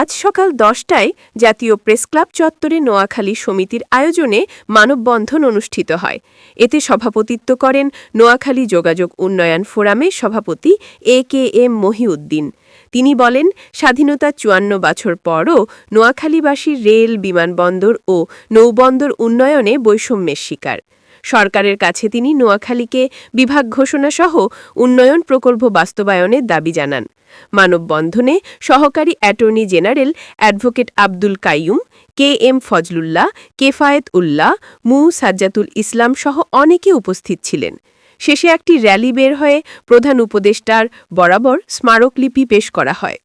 আজ সকাল দশটায় জাতীয় প্রেসক্লাব চত্বরে নোয়াখালী সমিতির আয়োজনে মানববন্ধন অনুষ্ঠিত হয়। এতে সভাপতিত্ব করেন নোয়াখালী যোগাযোগ উন্নয়ন ফোরামের সভাপতি এ কে এম মহিউদ্দিন। তিনি বলেন, স্বাধীনতা চুয়ান্ন বছর পরও নোয়াখালীবাসীর রেল, বিমানবন্দর ও নৌবন্দর উন্নয়নে বৈষম্যের শিকার। সরকারের কাছে তিনি নোয়াখালীকে বিভাগ ঘোষণা সহ উন্নয়ন প্রকল্প বাস্তবায়নের দাবি জানান। মানববন্ধনে সহকারী attorney general advocate Abdul Kaiyum, K M Fazlullah, Kefayet Ullah, Mu Sajjatul Islam সহ অনেকে উপস্থিত ছিলেন। শেষে একটি র্যালি বের হয়ে প্রধান উপদেষ্টার বরাবর স্মারকলিপি পেশ করা হয়।